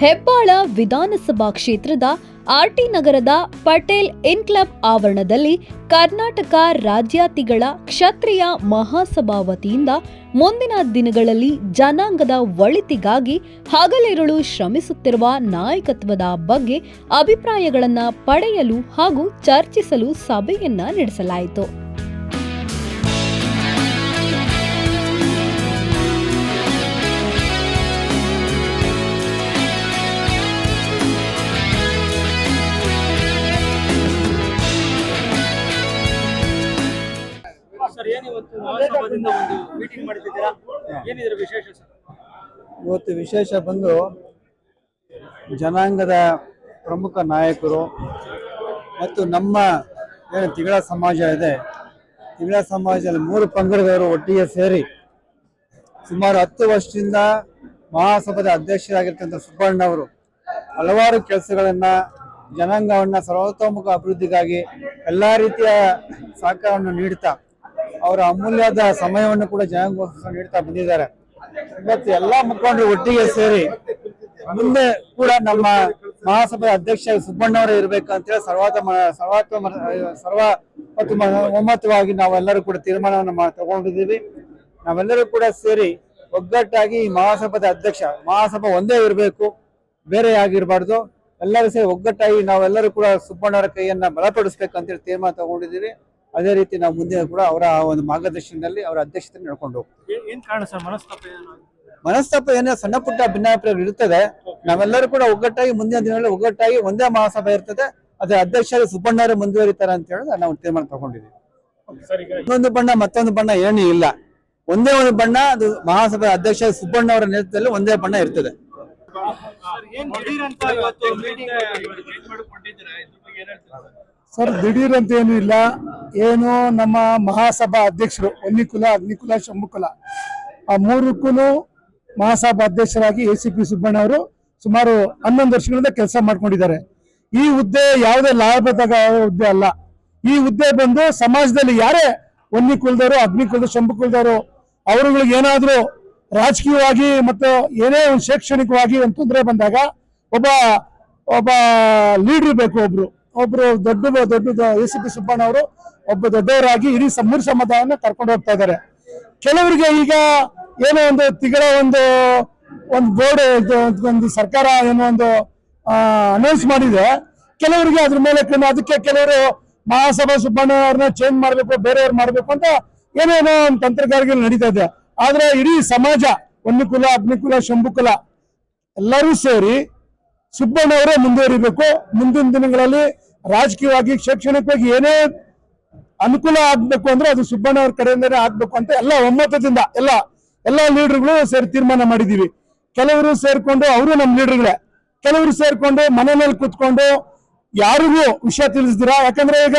ಹೆಬ್ಬಾಳ ವಿಧಾನಸಭಾ ಕ್ಷೇತ್ರದ ಆರ್ಟಿ ನಗರದ ಪಟೇಲ್ ಇನ್ಕ್ಲಬ್ ಆವರಣದಲ್ಲಿ ಕರ್ನಾಟಕ ರಾಜ್ಯಾತಿಗಳ ಕ್ಷತ್ರಿಯ ಮಹಾಸಭಾ ವತಿಯಿಂದ ಮುಂದಿನ ದಿನಗಳಲ್ಲಿ ಜನಾಂಗದ ಒಳಿತಿಗಾಗಿ ಹಗಲಿರುಳು ಶ್ರಮಿಸುತ್ತಿರುವ ನಾಯಕತ್ವದ ಬಗ್ಗೆ ಅಭಿಪ್ರಾಯಗಳನ್ನು ಪಡೆಯಲು ಹಾಗೂ ಚರ್ಚಿಸಲು ಸಭೆಯನ್ನ ನಡೆಸಲಾಯಿತು. ಇವತ್ತು ವಿಶೇಷ ಬಂದು ಜನಾಂಗದ ಪ್ರಮುಖ ನಾಯಕರು ಮತ್ತು ನಮ್ಮ ಏನು ತಿಗಳ ಸಮಾಜ ಇದೆ. ತಿಗಳ ಸಮಾಜದಲ್ಲಿ ಮೂರು ಪಂಗಡದವರು ಒಟ್ಟಿಗೆ ಸೇರಿ ಸುಮಾರು ಹತ್ತು ವರ್ಷದಿಂದ ಮಹಾಸಭಾದ ಅಧ್ಯಕ್ಷರಾಗಿರ್ತಕ್ಕಂಥ ಸುಬ್ಬಣ್ಣ ಅವರು ಹಲವಾರು ಕೆಲಸಗಳನ್ನು, ಜನಾಂಗವನ್ನು ಸರ್ವತೋಮುಖ ಅಭಿವೃದ್ಧಿಗಾಗಿ ಎಲ್ಲಾ ರೀತಿಯ ಸಹಕಾರವನ್ನು ನೀಡ್ತಾ ಅವರ ಅಮೂಲ್ಯದ ಸಮಯವನ್ನು ಕೂಡ ಜನಾಂಗಕ್ಕೋಸ್ಕರ ನೀಡ್ತಾ ಬಂದಿದ್ದಾರೆ. ಇವತ್ತು ಎಲ್ಲಾ ಮುಖಂಡರು ಒಟ್ಟಿಗೆ ಸೇರಿ ಮುಂದೆ ಕೂಡ ನಮ್ಮ ಮಹಾಸಭಾ ಅಧ್ಯಕ್ಷ ಸುಬ್ಬಣ್ಣವರೇ ಇರಬೇಕು ಅಂತೇಳಿ ಸರ್ವಾತ ಸರ್ವಾತ್ಮ ಸರ್ವ ಒಮ್ಮತವಾಗಿ ನಾವೆಲ್ಲರೂ ಕೂಡ ತೀರ್ಮಾನವನ್ನು ತಗೊಂಡಿದ್ದೀವಿ. ನಾವೆಲ್ಲರೂ ಕೂಡ ಸೇರಿ ಒಗ್ಗಟ್ಟಾಗಿ ಈ ಮಹಾಸಭಾದ ಅಧ್ಯಕ್ಷ, ಮಹಾಸಭಾ ಒಂದೇ ಇರಬೇಕು, ಬೇರೆ ಆಗಿರಬಾರ್ದು ಎಲ್ಲರೂ ಸೇರಿ ಒಗ್ಗಟ್ಟಾಗಿ ನಾವೆಲ್ಲರೂ ಕೂಡ ಸುಬ್ಬಣ್ಣವರ ಕೈಯನ್ನ ಬಲಪಡಿಸ್ಬೇಕು ಅಂತೇಳಿ ತೀರ್ಮಾನ ತಗೊಂಡಿದ್ದೀವಿ. ಅದೇ ರೀತಿ ನಾವು ಮುಂದೆ ಕೂಡ ಅವರ ಒಂದು ಮಾರ್ಗದರ್ಶನದಲ್ಲಿ ಅವರ ಅಧ್ಯಕ್ಷತೆ ನಡ್ಕೊಂಡು ಹೋಗ್ತೀವಿ. ಏ- ಏನ್ ಕಾರಣ ಸರ್? ಮನಸ್ತಾಪ ಏನು? ಸಣ್ಣ ಪುಟ್ಟ ಭಿನ್ನಾಭಿಪ್ರಾಯ ಇರ್ತದೆ. ನಾವೆಲ್ಲರೂ ಕೂಡ ಒಗ್ಗಟ್ಟಾಗಿ ಮುಂದಿನ ದಿನಗಳಲ್ಲಿ ಒಗ್ಗಟ್ಟಾಗಿ ಒಂದೇ ಮಹಾಸಭೆ ಇರ್ತದೆ. ಅದೇ ಅಧ್ಯಕ್ಷರು ಸುಬ್ಬಣ್ಣರು ಮುಂದುವರಿತಾರೆ ಅಂತ ಹೇಳಿದ್ರೆ ನಾವು ತೀರ್ಮಾನ ತಗೊಂಡಿದ್ದೀವಿ. ಸರ್ ಈಗ ಇನ್ನೊಂದು ಬಣ್ಣ ಮತ್ತೊಂದು ಬಣ್ಣ ಏನೂ ಇಲ್ಲ. ಒಂದೇ ಒಂದು ಬಣ್ಣ ಅದು ಮಹಾಸಭೆ ಅಧ್ಯಕ್ಷ ಸುಬ್ಬಣ್ಣವರ ನೇತೃತ್ವದಲ್ಲಿ ಒಂದೇ ಬಣ್ಣ ಇರ್ತದೆ. ಸರ್, ದಿಢೀರ್ ಅಂತ ಏನ್ ಇಲ್ಲ. ಏನು ನಮ್ಮ ಮಹಾಸಭಾ ಅಧ್ಯಕ್ಷರು ಒನ್ನಿಕುಲ ಅಗ್ನಿಕುಲ, ಶಂಭುಕುಲ, ಆ ಮೂರಕ್ಕೂ ಮಹಾಸಭಾ ಅಧ್ಯಕ್ಷರಾಗಿ ಎ ಸಿ ಪಿ ಸುಬ್ಬಣ್ಣ ಅವರು ಸುಮಾರು ಹನ್ನೊಂದು ವರ್ಷಗಳಿಂದ ಕೆಲಸ ಮಾಡ್ಕೊಂಡಿದ್ದಾರೆ. ಈ ಹುದ್ದೆ ಯಾವುದೇ ಲಾಭದಾಗ ಹುದ್ದೆ ಅಲ್ಲ. ಈ ಹುದ್ದೆ ಬಂದು ಸಮಾಜದಲ್ಲಿ ಯಾರೇ ಒನ್ನಿಕುಲದವರು ಅಗ್ನಿಕುಲದ ಶಂಭುಕುಲದವರು, ಅವರುಗಳಿಗೆ ಏನಾದರೂ ರಾಜಕೀಯವಾಗಿ ಮತ್ತು ಏನೇ ಒಂದು ಶೈಕ್ಷಣಿಕವಾಗಿ ಒಂದು ತೊಂದರೆ ಬಂದಾಗ ಒಬ್ಬ ಒಬ್ಬ ಲೀಡರ್ ಬೇಕು ಒಬ್ರು. ಒಬ್ರು ದೊಡ್ಡ ದೊಡ್ಡ ಎ ಸಿ ಪಿ ಸುಬ್ಬಣ್ಣ ಅವರು ಒಬ್ಬ ದೊಡ್ಡವರಾಗಿ ಇಡೀ ಸಮೂರ್ ಮೂರು ಸಮುದಾಯನ ಕರ್ಕೊಂಡು ಹೋಗ್ತಾ ಇದ್ದಾರೆ. ಕೆಲವರಿಗೆ ಈಗ ಏನೋ ಒಂದು ತಿಗಳ ಒಂದು ಒಂದು ಬೋರ್ಡ್ ಒಂದು ಸರ್ಕಾರ ಏನೋ ಒಂದು ಅನೌನ್ಸ್ ಮಾಡಿದೆ. ಕೆಲವರಿಗೆ ಅದ್ರ ಮೇಲೆ ಅದಕ್ಕೆ ಕೆಲವರು ಮಹಾಸಭಾ ಸುಬ್ಬಣ್ಣ ಅವ್ರನ್ನ ಚೇಂಜ್ ಮಾಡಬೇಕು, ಬೇರೆಯವ್ರು ಮಾಡಬೇಕು ಅಂತ ಏನೇನೋ ಒಂದು ತಂತ್ರಗಾರಿಕೆಗಳು ನಡೀತಾ ಇದೆ. ಆದ್ರೆ ಇಡೀ ಸಮಾಜ ಒನ್ನಿಕುಲ ಅಗ್ನಿಕುಲ, ಶಂಭುಕುಲ, ಎಲ್ಲರೂ ಸೇರಿ ಸುಬ್ಬಣ್ಣವರೇ ಮುಂದುವರಿಬೇಕು. ಮುಂದಿನ ದಿನಗಳಲ್ಲಿ ರಾಜಕೀಯವಾಗಿ, ಶೈಕ್ಷಣಿಕವಾಗಿ ಏನೇ ಅನುಕೂಲ ಆಗ್ಬೇಕು ಅಂದ್ರೆ ಅದು ಸುಬ್ಬಣ್ಣ ಅವ್ರ ಕಡೆಯಿಂದನೇ ಆಗ್ಬೇಕು ಅಂತ ಎಲ್ಲ ಒಮ್ಮತದಿಂದ ಎಲ್ಲ ಎಲ್ಲ ಲೀಡರ್ಗಳು ಸೇರಿ ತೀರ್ಮಾನ ಮಾಡಿದೀವಿ ಕೆಲವರು ಸೇರ್ಕೊಂಡು ಅವರು ನಮ್ಮ ಲೀಡರ್ಗಳೇ. ಕೆಲವರು ಸೇರ್ಕೊಂಡು ಮೇಲೆ ಕುತ್ಕೊಂಡು ಯಾರಿಗೂ ವಿಷಯ ತಿಳಿಸಿದಿರಾ? ಯಾಕಂದ್ರೆ ಈಗ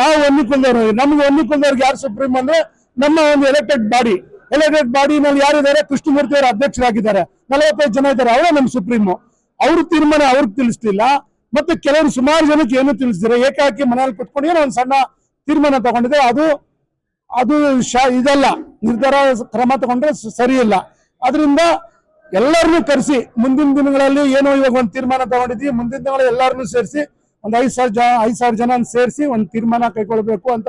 ನಾವು ಹೊಂದಿಕೊಂಡವ್ರು ನಮ್ಗೆ ಹೊಂದಿಕೊಂಡವ್ರಿಗೆ ಯಾರು ಸುಪ್ರೀಂ ಅಂದ್ರೆ ನಮ್ಮ ಒಂದು ಎಲೆಕ್ಟೆಡ್ ಬಾಡಿ ಎಲೆಕ್ಟೆಡ್ ಬಾಡಿನಲ್ಲಿ ಯಾರಿದ್ದಾರೆ? ಕೃಷ್ಣಮೂರ್ತಿ ಅವರು ಅಧ್ಯಕ್ಷರಾಗಿದ್ದಾರೆ. ನಲವತ್ತೈದು ಜನ ಇದ್ದಾರೆ. ಅವರೇ ನಮ್ಮ ಸುಪ್ರೀಮು. ಅವ್ರ ತೀರ್ಮಾನ ಅವ್ರಿಗೆ ತಿಳಿಸ್ಲಿಲ್ಲ. ಮತ್ತೆ ಕೆಲವರು ಸುಮಾರು ಜನಕ್ಕೆ ಏನು ತಿಳಿಸಿದ್ರೆ ಏಕಾಕಿ ಮನೆಯಲ್ಲಿ ಕುತ್ಕೊಂಡು ಏನೋ ಒಂದು ಸಣ್ಣ ತೀರ್ಮಾನ ತಗೊಂಡಿದೆ ಅದು ಅದು ಇದಲ್ಲ. ನಿರ್ಧಾರ ಕ್ರಮ ತಗೊಂಡ್ರೆ ಸರಿ ಇಲ್ಲ ಅದರಿಂದ ಎಲ್ಲರನ್ನೂ ಕರೆಸಿ, ಮುಂದಿನ ದಿನಗಳಲ್ಲಿ ಏನೋ ಇವಾಗ ಒಂದು ತೀರ್ಮಾನ ತಗೊಂಡಿದ್ವಿ ಮುಂದಿನ ದಿನಗಳಲ್ಲಿ ಎಲ್ಲರನ್ನೂ ಸೇರಿಸಿ ಒಂದು ಐದು ಸಾವಿರ ಜನ ಐದು ಸಾವಿರ ಜನ ಸೇರಿಸಿ ಒಂದು ತೀರ್ಮಾನ ಕೈಗೊಳ್ಬೇಕು ಅಂತ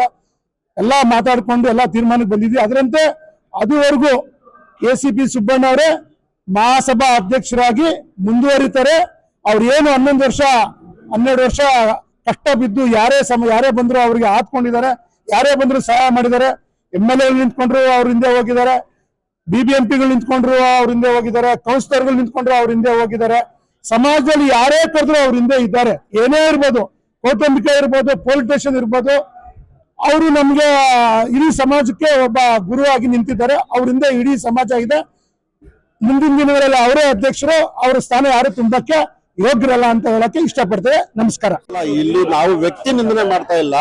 ಎಲ್ಲ ಮಾತಾಡ್ಕೊಂಡು ಎಲ್ಲ ತೀರ್ಮಾನಕ್ಕೆ ಬಂದಿದ್ವಿ ಅದರಂತೆ ಅದುವರೆಗೂ ಎ ಸಿ ಪಿ ಸುಬ್ಬಣ್ಣ ಅವರೇ ಮಹಾಸಭಾ ಅಧ್ಯಕ್ಷರಾಗಿ ಮುಂದುವರಿತಾರೆ. ಅವ್ರು ಏನು ಹನ್ನೊಂದು ವರ್ಷ, ಹನ್ನೆರಡು ವರ್ಷ ಕಷ್ಟ ಬಿದ್ದು ಯಾರೇ ಸಮ, ಯಾರೇ ಬಂದ್ರು ಅವ್ರಿಗೆ ಹಾತ್ಕೊಂಡಿದ್ದಾರೆ ಯಾರೇ ಬಂದ್ರು ಸಹಾಯ ಮಾಡಿದ್ದಾರೆ. ಎಂ ಎಲ್ ಎ ನಿಂತ್ಕೊಂಡ್ರು, ಅವ್ರ ಹಿಂದೆ ಹೋಗಿದ್ದಾರೆ. ಬಿ ಬಿ ಎಂ ಪಿಗಳು ನಿಂತ್ಕೊಂಡ್ರು, ಅವ್ರ ಹಿಂದೆ ಹೋಗಿದ್ದಾರೆ. ಕೌನ್ಸಿಲರ್ಗಳು ನಿಂತ್ಕೊಂಡ್ರು, ಅವ್ರ ಹಿಂದೆ ಹೋಗಿದ್ದಾರೆ. ಸಮಾಜದಲ್ಲಿ ಯಾರೇ ಕರೆದ್ರು ಅವ್ರ ಹಿಂದೆ ಇದ್ದಾರೆ. ಏನೇ ಇರ್ಬೋದು, ಕೌಟುಂಬಿಕ ಇರ್ಬೋದು, ಪೊಲೀಸ್ ಸ್ಟೇಷನ್ ಇರ್ಬೋದು, ಅವರು ನಮ್ಗೆ ಇಡೀ ಸಮಾಜಕ್ಕೆ ಒಬ್ಬ ಗುರುವಾಗಿ ನಿಂತಿದ್ದಾರೆ. ಅವರಿಂದ ಇಡೀ ಸಮಾಜ ಇದೆ. ಮುಂದಿನ ದಿನಗಳಲ್ಲಿ ಅವರೇ ಅಧ್ಯಕ್ಷರು, ಅವರ ಸ್ಥಾನ ಯಾರು ತುಂಬಕ್ಕೆ ಯೋಗ್ಯರಲ್ಲ ಅಂತ ಹೇಳಕ್ಕೆ ಇಷ್ಟಪಡ್ತೇವೆ. ನಮಸ್ಕಾರ. ಇಲ್ಲಿ ನಾವು ವ್ಯಕ್ತಿ ನಿಂದನೆ ಮಾಡ್ತಾ ಇಲ್ಲ.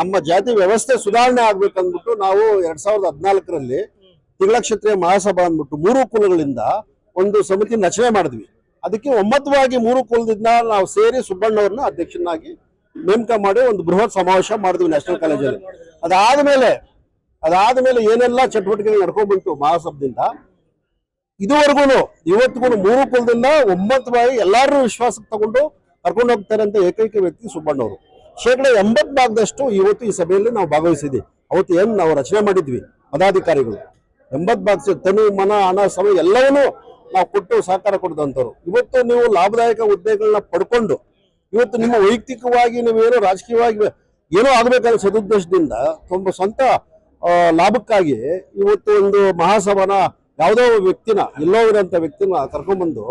ನಮ್ಮ ಜಾತಿ ವ್ಯವಸ್ಥೆ ಸುಧಾರಣೆ ಆಗ್ಬೇಕಂದ್ಬಿಟ್ಟು ನಾವು ಎರಡ್ ಸಾವಿರದ ಹದಿನಾಲ್ಕರಲ್ಲಿ ತಿಂಗಳ ಕ್ಷತ್ರಿಯ ಮಹಾಸಭಾ ಅಂದ್ಬಿಟ್ಟು ಮೂರು ಕುಲಗಳಿಂದ ಒಂದು ಸಮಿತಿ ರಚನೆ ಮಾಡಿದ್ವಿ. ಅದಕ್ಕೆ ಒಮ್ಮತವಾಗಿ ಮೂರು ಕುಲದಿಂದ ನಾವು ಸೇರಿ ಸುಬ್ಬಣ್ಣವ್ರನ್ನ ಅಧ್ಯಕ್ಷನಾಗಿ ನೇಮಕ ಮಾಡಿ ಒಂದು ಬೃಹತ್ ಸಮಾವೇಶ ಮಾಡಿದ್ವಿ ನ್ಯಾಷನಲ್ ಕಾಲೇಜಲ್ಲಿ ಅದಾದ್ಮೇಲೆ ಅದಾದ್ಮೇಲೆ ಏನೆಲ್ಲ ಚಟುವಟಿಕೆಗಳು ನಡ್ಕೊಂಡ್ಬಂತು ಮಹಾಸಭದಿಂದ ಇದುವರೆಗೂ ಇವತ್ತಿಗೂ ಮೂರು ಕುಲದಿಂದ ಒಂಬತ್ತು ಬಾರಿ ಎಲ್ಲಾರು ವಿಶ್ವಾಸಕ್ಕೆ ತಗೊಂಡು ಕರ್ಕೊಂಡು ಹೋಗ್ತಾರೆ ಅಂತ ಏಕೈಕ ವ್ಯಕ್ತಿ ಸುಬ್ಬಣ್ಣವರು ಶೇಕಡ ಎಂಬತ್ತು ಭಾಗದಷ್ಟು ಇವತ್ತು ಈ ಸಭೆಯಲ್ಲಿ ನಾವು ಭಾಗವಹಿಸಿದ್ವಿ. ಅವತ್ತು ಏನು ನಾವು ರಚನೆ ಮಾಡಿದ್ವಿ, ಪದಾಧಿಕಾರಿಗಳು. ಎಂಬತ್ತು ಭಾಗ ತನು, ಮನ, ಹಣ ಸಮಯ ಎಲ್ಲವನ್ನೂ ನಾವು ಕೊಟ್ಟು ಸಹಕಾರ ಕೊಡಿದಂಥವ್ರು ಇವತ್ತು ನೀವು ಲಾಭದಾಯಕ ಹುದ್ದೆಗಳನ್ನ ಪಡ್ಕೊಂಡು, ಇವತ್ತು ನಿಮ್ಮ ವೈಯಕ್ತಿಕವಾಗಿ ನೀವೇನೋ ರಾಜಕೀಯವಾಗಿ ಏನೋ ಆಗ್ಬೇಕನ್ನೋ ಸದುದ್ದೇಶದಿಂದ ತುಂಬ ಸ್ವಂತ ಲಾಭಕ್ಕಾಗಿ ಇವತ್ತು ಒಂದು ಮಹಾಸಭಾನ ಯಾವುದೋ ವ್ಯಕ್ತಿನ, ಎಲ್ಲೋ ಇರೋಂಥ ವ್ಯಕ್ತಿನ ಕರ್ಕೊಂಡ್ಬಂದು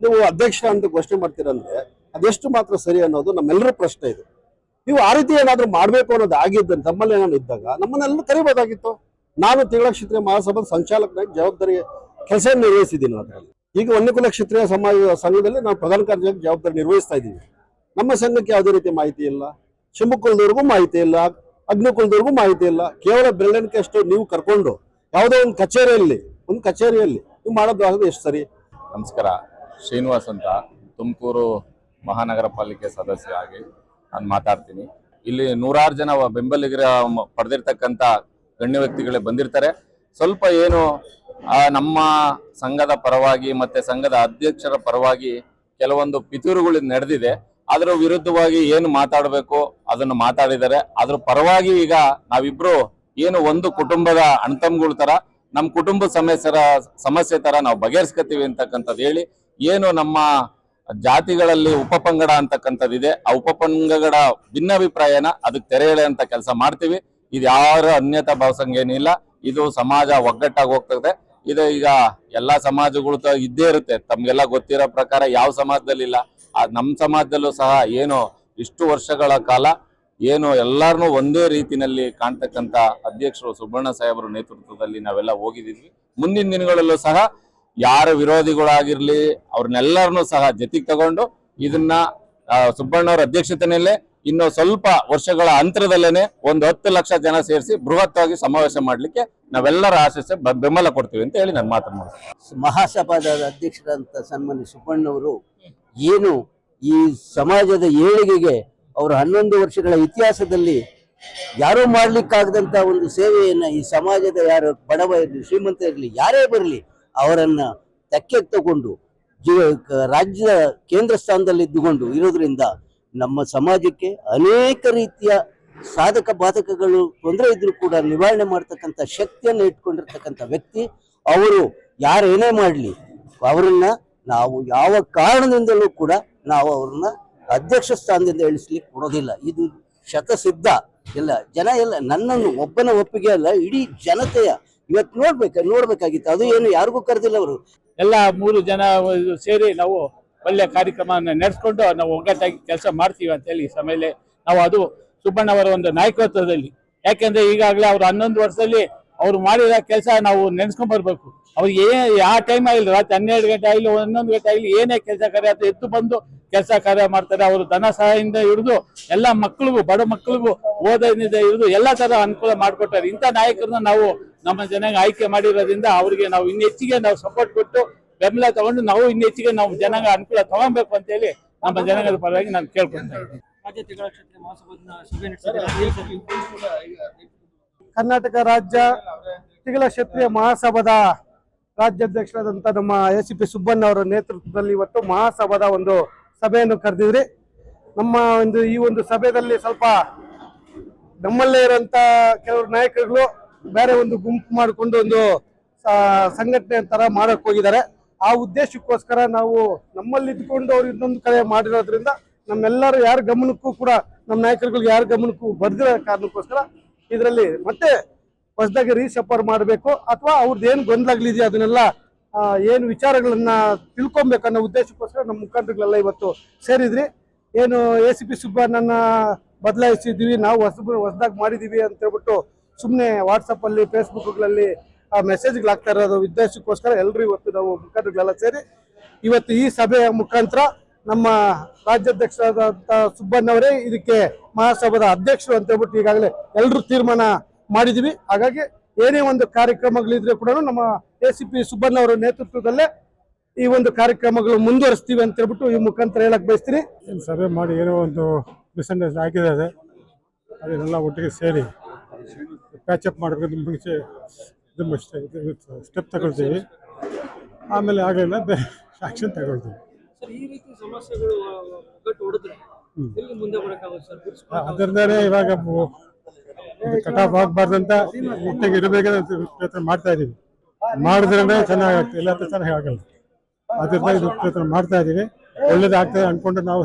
ನೀವು ಅಧ್ಯಕ್ಷ ಅಂತ ಘೋಷಣೆ ಮಾಡ್ತೀರಂದ್ರೆ ಅದೆಷ್ಟು ಮಾತ್ರ ಸರಿ ಅನ್ನೋದು ನಮ್ಮೆಲ್ಲರ ಪ್ರಶ್ನೆ ಇದು. ನೀವು ಆ ರೀತಿ ಏನಾದರೂ ಮಾಡಬೇಕು ಅನ್ನೋದು ಆಗಿದ್ದ ತಮ್ಮಲ್ಲಿ ಏನಾದ್ರು ಇದ್ದಾಗ ನಮ್ಮನ್ನೆಲ್ಲ ಕರಿಬೋದಾಗಿತ್ತು. ನಾನು ತಿಂಗಳ ಕ್ಷೇತ್ರೀಯ ಮಹಾಸಭಾ ಸಂಚಾಲಕನಾಗಿ ಜವಾಬ್ದಾರಿ ಕೆಲಸ ನಿರ್ವಹಿಸಿದ್ದೀನಿ ಅದರಲ್ಲಿ. ಈಗ ಒನ್ನುಕುಲ ಕ್ಷೇತ್ರೀಯ ಸಮಾಜ, ಸಂಘದಲ್ಲಿ ನಾವು ಪ್ರಧಾನ ಕಾರ್ಯದರ್ಶಿ ಜವಾಬ್ದಾರಿ ನಿರ್ವಹಿಸ್ತಾ ಇದ್ದೀವಿ. ನಮ್ಮ ಸಂಘಕ್ಕೆ ಯಾವುದೇ ರೀತಿ ಮಾಹಿತಿ ಇಲ್ಲ. ಶಿಂಬುಕುಲದವ್ರಿಗೂ ಮಾಹಿತಿ ಇಲ್ಲ. ಅಗ್ನಿಕುಲದವ್ರಿಗೂ ಮಾಹಿತಿ ಇಲ್ಲ. ಕೇವಲ ಬೆರಳಿಕೆ ಅಷ್ಟು ನೀವು ಕರ್ಕೊಂಡು ಯಾವುದೋ ಒಂದು ಕಚೇರಿಯಲ್ಲಿ ಒಂದು ಕಚೇರಿಯಲ್ಲಿ. ನೀವು ಮಾಡೋದು ಆಗೋದು ಎಷ್ಟು ಸರಿ? ನಮಸ್ಕಾರ. ಶ್ರೀನಿವಾಸ್ ಅಂತ ತುಮಕೂರು ಮಹಾನಗರ ಪಾಲಿಕೆ ಸದಸ್ಯ ಆಗಿ ನಾನು ಮಾತಾಡ್ತೀನಿ. ಇಲ್ಲಿ ನೂರಾರು ಜನ ಬೆಂಬಲಿಗರ ಪಡೆದಿರ್ತಕ್ಕಂಥ ಗಣ್ಯ ವ್ಯಕ್ತಿಗಳೇ ಬಂದಿರ್ತಾರೆ. ಸ್ವಲ್ಪ ಏನು ನಮ್ಮ ಸಂಘದ ಪರವಾಗಿ ಮತ್ತೆ ಸಂಘದ ಅಧ್ಯಕ್ಷರ ಪರವಾಗಿ ಕೆಲವೊಂದು ಪಿತೂರುಗಳು ನಡೆದಿದೆ. ಅದರ ವಿರುದ್ಧವಾಗಿ ಏನು ಮಾತಾಡಬೇಕು ಅದನ್ನು ಮಾತಾಡಿದ್ದಾರೆ. ಅದ್ರ ಪರವಾಗಿ ಈಗ ನಾವಿಬ್ರು ಏನು ಒಂದು ಕುಟುಂಬದ ಅಣ್ತಮ್ಗಳ ತರ ನಮ್ಮ ಕುಟುಂಬ ಸಮಸ್ಯರ ಸಮಸ್ಯೆ ತರ ನಾವು ಬಗೆಹರಿಸ್ಕೊತೀವಿ ಅಂತಕ್ಕಂಥದ್ದು ಹೇಳಿ, ಏನು ನಮ್ಮ ಜಾತಿಗಳಲ್ಲಿ ಉಪಪಂಗಡ ಅಂತಕ್ಕಂಥದ್ದಿದೆ ಆ ಉಪಪಂಗಡ ಭಿನ್ನಾಭಿಪ್ರಾಯನ ಅದಕ್ಕೆ ತೆರೆ ಎಳೆಯಂತ ಕೆಲಸ ಮಾಡ್ತೀವಿ. ಇದು ಯಾರ ಅನ್ಯತಾ ಭಾವಸಂಗೇನಿಲ್ಲ ಇದು ಸಮಾಜ ಒಗ್ಗಟ್ಟಾಗಿ ಹೋಗ್ತದೆ. ಇದು ಈಗ ಎಲ್ಲಾ ಸಮಾಜಗಳು ಇದ್ದೇ ಇರುತ್ತೆ, ತಮ್ಗೆಲ್ಲ ಗೊತ್ತಿರೋ ಪ್ರಕಾರ ಯಾವ ಸಮಾಜದಲ್ಲಿ ಇಲ್ಲ ನಮ್ಮ ಸಮಾಜದಲ್ಲೂ ಸಹ ಏನು ಇಷ್ಟು ವರ್ಷಗಳ ಕಾಲ ಏನು ಎಲ್ಲಾರನ್ನೂ ಒಂದೇ ರೀತಿಯಲ್ಲಿ ಕಾಣ್ತಕ್ಕಂಥ ಅಧ್ಯಕ್ಷರು ಸುಬ್ಬಣ್ಣ ಸಾಹೇಬರ ನೇತೃತ್ವದಲ್ಲಿ ನಾವೆಲ್ಲ ಹೋಗಿದ್ದೀವಿ ಮುಂದಿನ ದಿನಗಳಲ್ಲೂ ಸಹ ಯಾರ ವಿರೋಧಿಗಳಾಗಿರ್ಲಿ, ಅವ್ರನ್ನೆಲ್ಲರನ್ನೂ ಸಹ ಜೊತೆಗೆ ತಗೊಂಡು ಇದನ್ನ ಸುಬ್ಬಣ್ಣವ್ರ ಅಧ್ಯಕ್ಷತೆಯಲ್ಲೇ ಇನ್ನು ಸ್ವಲ್ಪ ವರ್ಷಗಳ ಅಂತರದಲ್ಲೇನೆ ಒಂದು ಹತ್ತು ಲಕ್ಷ ಜನ ಸೇರಿಸಿ ಬೃಹತ್ವಾಗಿ ಸಮಾವೇಶ ಮಾಡಲಿಕ್ಕೆ ನಾವೆಲ್ಲರ ಆಶಿಸ ಬೆಂಬಲ ಕೊಡ್ತೀವಿ ಅಂತ ಹೇಳಿ ನಾನು ಮಾತು ಮುಗಿಸ್ತೀನಿ. ಮಹಾಸಭಾದ ಅಧ್ಯಕ್ಷರಂತ ಸನ್ಮಾನ್ಯ ಸುಬ್ಬಣ್ಣವರು ಏನು ಈ ಸಮಾಜದ ಏಳಿಗೆಗೆ ಅವರು ಹನ್ನೊಂದು ವರ್ಷಗಳ ಇತಿಹಾಸದಲ್ಲಿ ಯಾರೂ ಮಾಡ್ಲಿಕ್ಕಾಗದಂತ ಒಂದು ಸೇವೆಯನ್ನ ಈ ಸಮಾಜದ ಯಾರು ಬಡವ ಇರಲಿ, ಶ್ರೀಮಂತ ಇರಲಿ, ಯಾರೇ ಬರಲಿ, ಅವರನ್ನ ತಕ್ಕೆ ತಗೊಂಡು ಜೀವ- ರಾಜ್ಯದ ಕೇಂದ್ರ ಸ್ಥಾನದಲ್ಲಿ ಇದ್ದುಕೊಂಡು ಇರೋದ್ರಿಂದ ನಮ್ಮ ಸಮಾಜಕ್ಕೆ ಅನೇಕ ರೀತಿಯ ಸಾಧಕ ಬಾಧಕಗಳು ತೊಂದರೆ ಇದ್ರೂ ಕೂಡ ನಿವಾರಣೆ ಮಾಡ್ತಕ್ಕಂಥ ಶಕ್ತಿಯನ್ನು ಇಟ್ಕೊಂಡಿರ್ತಕ್ಕಂಥ ವ್ಯಕ್ತಿ. ಅವರು ಯಾರೇನೇ ಮಾಡಲಿ, ಅವರನ್ನ ನಾವು ಯಾವ ಕಾರಣದಿಂದಲೂ ಕೂಡ ನಾವು ಅವ್ರನ್ನ ಅಧ್ಯಕ್ಷ ಸ್ಥಾನದಿಂದ ಇಳಿಸ್ಲಿಕ್ಕೆ ಕೊಡೋದಿಲ್ಲ. ಇದು ಶತಸಿದ್ಧ. ಇಲ್ಲ ಜನ ಎಲ್ಲ ನನ್ನನ್ನು ಒಬ್ಬನ ಒಪ್ಪಿಗೆ ಅಲ್ಲ, ಇಡೀ ಜನತೆಯ ಇವತ್ತು ನೋಡ್ಬೇಕು, ನೋಡ್ಬೇಕಾಗಿತ್ತು. ಅದು ಏನು ಯಾರಿಗೂ ಕರೆದಿಲ್ಲ ಅವರು. ಎಲ್ಲ ಮೂರು ಜನ ಸೇರಿ ನಾವು ಒಳ್ಳೆ ಕಾರ್ಯಕ್ರಮವನ್ನು ನಡೆಸ್ಕೊಂಡು ನಾವು ಒಗ್ಗಟ್ಟಾಗಿ ಕೆಲಸ ಮಾಡ್ತೀವಿ ಅಂತ ಹೇಳಿ ಈ ಸಮಯದಲ್ಲಿ. ನಾವು ಅದು ಸುಬ್ಬಣ್ಣವರ ಒಂದು ನಾಯಕತ್ವದಲ್ಲಿ. ಯಾಕೆಂದ್ರೆ ಈಗಾಗಲೇ ಅವರು ಹನ್ನೊಂದು ವರ್ಷದಲ್ಲಿ ಅವ್ರು ಮಾಡಿದ ಕೆಲಸ ನಾವು ನೆನೆಸ್ಕೊಂಡ್ ಬರ್ಬೇಕು. ಅವ್ರಿಗೆ ಏ ಯಾವ ಟೈಮ್ ಆಗಿಲ್ಲ ರಾತ್ರಿ ಹನ್ನೆರಡು ಗಂಟೆ ಆಗಲಿ ಹನ್ನೊಂದು ಗಂಟೆ ಆಗಲಿ ಏನೇ ಕೆಲಸ ಕಾರ್ಯ ಅಥವಾ ಎದ್ದು ಬಂದು ಕೆಲಸ ಕಾರ್ಯ ಮಾಡ್ತಾರೆ. ಅವರು ಧನ ಸಹಾಯದಿಂದ ಹಿಡಿದು ಎಲ್ಲ ಮಕ್ಕಳಿಗೂ ಬಡ ಮಕ್ಕಳಿಗೂ ಓದೋದ್ರಿಂದ ಹಿಡಿದು ಎಲ್ಲ ತರ ಅನುಕೂಲ ಮಾಡಿಕೊಟ್ಟಾರೆ. ಇಂಥ ನಾಯಕರನ್ನ ನಾವು ನಮ್ಮ ಜನಾಂಗ ಆಯ್ಕೆ ಮಾಡಿರೋದ್ರಿಂದ ಅವರಿಗೆ ನಾವು ಇನ್ನು ಹೆಚ್ಚಿಗೆ ನಾವು ಸಪೋರ್ಟ್ ಕೊಟ್ಟು ಬೆಂಬಲ ತಗೊಂಡು ನಾವು ಇನ್ನು ಹೆಚ್ಚಿಗೆ ನಾವು ಜನಾಂಗ ಅನುಕೂಲ ತಗೊಬೇಕು ಅಂತ ಹೇಳಿ ನಮ್ಮ ಜನಗಳ ಪರವಾಗಿ ನಾನು ಕೇಳ್ಕೊಂತ ಇದ್ದೀನಿ. ರಾಜ್ಯ ತಿಂಗಳ ಕ್ಷೇತ್ರ ಮಹಾಸಭಾ ಕರ್ನಾಟಕ ರಾಜ್ಯ ತಿಗಳ ಕ್ಷತ್ರಿಯ ಮಹಾಸಭಾದ ರಾಜ್ಯಾಧ್ಯಕ್ಷರಾದಂಥ ನಮ್ಮ ಎಸ್ ಪಿ ಸುಬ್ಬಣ್ಣ ಅವರ ನೇತೃತ್ವದಲ್ಲಿ ಇವತ್ತು ಮಹಾಸಭಾದ ಒಂದು ಸಭೆಯನ್ನು ಕರೆದಿದ್ರಿ. ನಮ್ಮ ಒಂದು ಈ ಒಂದು ಸಭೆಯಲ್ಲಿ ಸ್ವಲ್ಪ ನಮ್ಮಲ್ಲೇ ಇರುವಂತ ಕೆಲವರು ನಾಯಕರುಗಳು ಬೇರೆ ಒಂದು ಗುಂಪು ಮಾಡಿಕೊಂಡು ಒಂದು ಸಂಘಟನೆ ತರ ಮಾಡಕ್ ಹೋಗಿದ್ದಾರೆ. ಆ ಉದ್ದೇಶಕ್ಕೋಸ್ಕರ ನಾವು ನಮ್ಮಲ್ಲಿ ಇದ್ಕೊಂಡು ಅವ್ರು ಇನ್ನೊಂದು ಕಡೆ ಮಾಡಿರೋದ್ರಿಂದ ನಮ್ಮೆಲ್ಲರೂ ಯಾರ ಗಮನಕ್ಕೂ ಕೂಡ ನಮ್ಮ ನಾಯಕರುಗಳಿಗೆ ಯಾರ ಗಮನಕ್ಕೂ ಬರ್ದಿರೋ ಕಾರಣಕ್ಕೋಸ್ಕರ ಇದರಲ್ಲಿ ಮತ್ತೆ ಹೊಸದಾಗಿ ರೀಸಫರ್ ಮಾಡಬೇಕು ಅಥವಾ ಅವ್ರದ್ದು ಏನು ಗೊಂದಲಾಗ್ಲಿದೆಯೋ ಅದನ್ನೆಲ್ಲ ಏನು ವಿಚಾರಗಳನ್ನ ತಿಳ್ಕೊಬೇಕು ಅನ್ನೋ ಉದ್ದೇಶಕ್ಕೋಸ್ಕರ ನಮ್ಮ ಮುಖಂಡರುಗಳೆಲ್ಲ ಇವತ್ತು ಸೇರಿದ್ರಿ. ಏನು ಎ ಸಿ ಪಿ ಸುಬ್ಬಣ್ಣನ ಬದಲಾಯಿಸಿದ್ದೀವಿ, ನಾವು ಹೊಸ ಹೊಸದಾಗಿ ಮಾಡಿದ್ದೀವಿ ಅಂತ ಹೇಳ್ಬಿಟ್ಟು ಸುಮ್ಮನೆ ವಾಟ್ಸಪ್ಪಲ್ಲಿ ಫೇಸ್ಬುಕ್ಗಳಲ್ಲಿ ಆ ಮೆಸೇಜ್ಗಳಾಗ್ತಾ ಇರೋದು ಉದ್ದೇಶಕ್ಕೋಸ್ಕರ ಎಲ್ಲರೂ ಇವತ್ತು ನಾವು ಮುಖಂಡರುಗಳೆಲ್ಲ ಸೇರಿ ಇವತ್ತು ಈ ಸಭೆಯ ಮುಖಾಂತರ ನಮ್ಮ ರಾಜ್ಯಾಧ್ಯಕ್ಷರಾದಂಥ ಸುಬ್ಬಣ್ಣವರೇ ಇದಕ್ಕೆ ಮಹಾಸಭಾದ ಅಧ್ಯಕ್ಷರು ಅಂತ ಹೇಳ್ಬಿಟ್ಟು ಈಗಾಗಲೇ ಎಲ್ಲರೂ ತೀರ್ಮಾನ ಮಾಡಿದೀವಿ. ಹಾಗಾಗಿ ಏನೇ ಒಂದು ಕಾರ್ಯಕ್ರಮಗಳಿದ್ರೆ ಕೂಡ ನಮ್ಮ ಎ ಸಿ ಪಿ ಸುಬ್ಬಣ್ಣ ಅವರ ನೇತೃತ್ವದಲ್ಲೇ ಈ ಒಂದು ಕಾರ್ಯಕ್ರಮಗಳು ಮುಂದುವರಿಸ್ತೀವಿ ಅಂತ ಹೇಳ್ಬಿಟ್ಟು ಈ ಮುಖಾಂತರ ಹೇಳಕ್ ಬಯಸ್ತೀನಿ. ಸಭೆ ಮಾಡಿ ಏನೋ ಒಂದು ಮಿಸ್ಅಂಟೈಸ್ ಆಗಿದೆ ಅದನ್ನೆಲ್ಲ ಒಟ್ಟಿಗೆ ಸೇರಿ ಪ್ಯಾಚಪ್ ಮಾಡಬೇಕು ಮುಂಚೆ ಇದು ಸ್ಟೆಪ್ ತಗೊಳ್ತೀವಿ. ಆಮೇಲೆ ಆಗಲಿಲ್ಲ ಬೇರೆ ಆಕ್ಷನ್ ತಗೊಳ್ತೀವಿ. ಸರ್ ಈ ರೀತಿ ಸಮಸ್ಯೆಗಳು ಒಗ್ಗಟ್ಟು ಹೊಡೆದ್ರೆ ಎಲ್ಲಿ ಮುಂದೆ ಬರಕ್ಕಾಗುತ್ತೆ ಸರ್? ಬಿಡಿಸ್ಕೊಳಕ್ಕಾಗುತ್ತೆ? ಅದರಿಂದಲೇ ಇವಾಗ ಕಟ್ ಆಫ್ ಆಗಬಾರ್ದಂತ ಒಟ್ಟಿಗೆ ಇರಬೇಕಂತ ಪ್ರಯತ್ನ ಮಾಡ್ತಾ ಇದ್ದೀವಿ. ಮಾಡಿದ್ರೆ ಚೆನ್ನಾಗಿರುತ್ತೆ ಇಲ್ಲ ಅಂತ ಚೆನ್ನಾಗಿ ಆಗಲ್ಲ ಅದರಿಂದ ಇದು ಪ್ರಯತ್ನ ಮಾಡ್ತಾ ಇದೀವಿ ಒಳ್ಳೇದಾಗ್ತದೆ ಅನ್ಕೊಂಡು ನಾವು